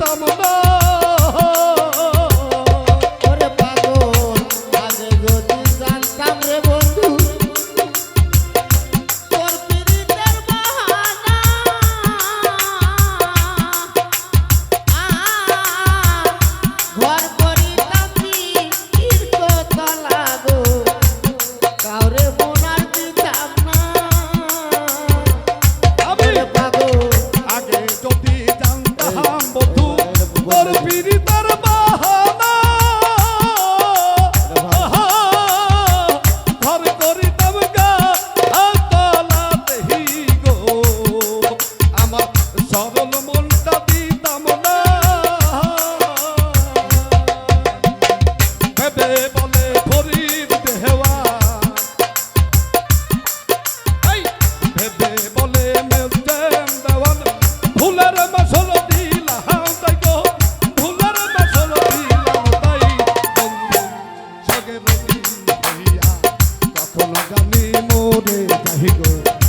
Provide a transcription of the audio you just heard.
দিতাম না সগে কখনো জানি মোরে যাহি